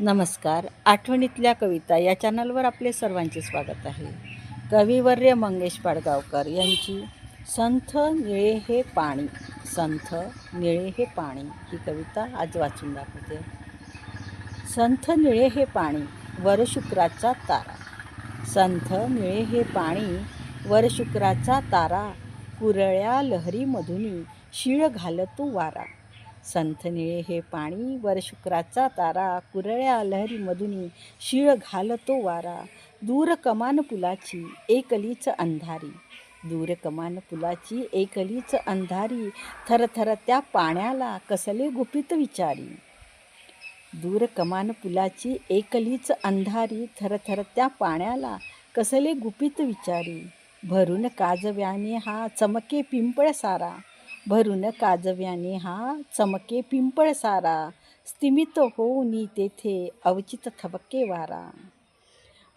नमस्कार. आठवणीतल्या कविता या चॅनलवर आपले सर्वांचे स्वागत आहे. कविवर्य मंगेश पाडगावकर यांची संथ निळे हे पाणी संथ निळे हे पाणी ही कविता आज वाचून दाखवते. संथ निळे हे पाणी वरशुक्राचा तारा. संथ निळे हे पाणी वरशुक्राचा तारा. कुरळ्या लहरीमधून शिळ घालतो वारा. संथ निळे हे पाणी वर शुक्राचा तारा कुरळ्या लहरीमधुनी शिळ घालतो वारा. दूर कमान पुलाची एकलीच अंधारी. दूर कमान पुलाची एकलीच अंधारी थरथर त्या पाण्याला कसले गुपित विचारी. दूर कमान पुलाची एकलीच अंधारी थरथर त्या पाण्याला कसले गुपित विचारी. भरून काजव्याने हा चमके पिंपळ सारा. भरून काजव्याने हा चमके पिंपळ सारा स्तिमित होऊनी तेथे अवचित थबके वारा.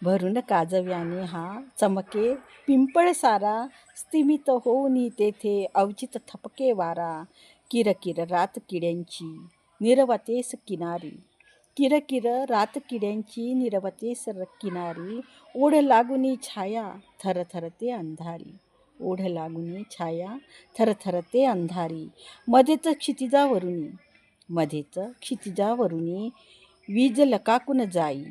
भरून काजव्याने हा चमके पिंपळ सारा स्तिमित होऊनी तेथे अवचित थपके वारा. किरकिर रात किड्यांची निरवतेस किनारी किरकिर रात किड्यांची निरवतेस किनारी ओढ लागुनी छाया थरथरते अंधारी. ओढ लागुनी छाया थरथरते अंधारी. मध्येच क्षितिजावरुनी मध्येच क्षितिजावरुनी वीज लकाकून जाई.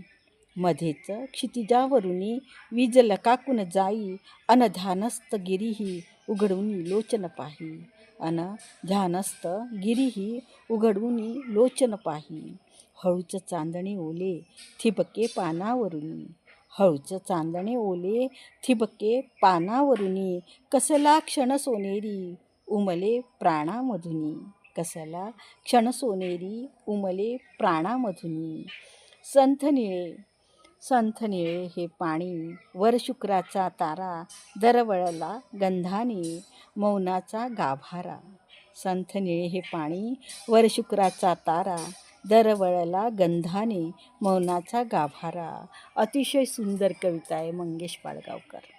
मध्येच क्षितिजावरुनी वीज लकाकून जाई. अन ध्यानस्थ गिरीही उघडून लोचन पाही. अन ध्यानस्थ गिरीही उघडून लोचन पाही. हळूच चांदणे ओले. थिबके पानावरुनी हळूच चांदणे ओले थिबके पानावरुनी कसला क्षण सोनेरी उमले प्राणामधुनी कसला क्षण सोनेरी उमले प्राणामधुनी. संथ निळे संथ निळे हे पाणी वर शुक्राचा तारा दरवळला गंधाने मौनाचा गाभारा. संथ निळे हे पाणी वर शुक्राचा तारा दरवळला गंधाने मौनाचा गाभारा. अतिशय सुंदर कविता आहे मंगेश पाडगावकर.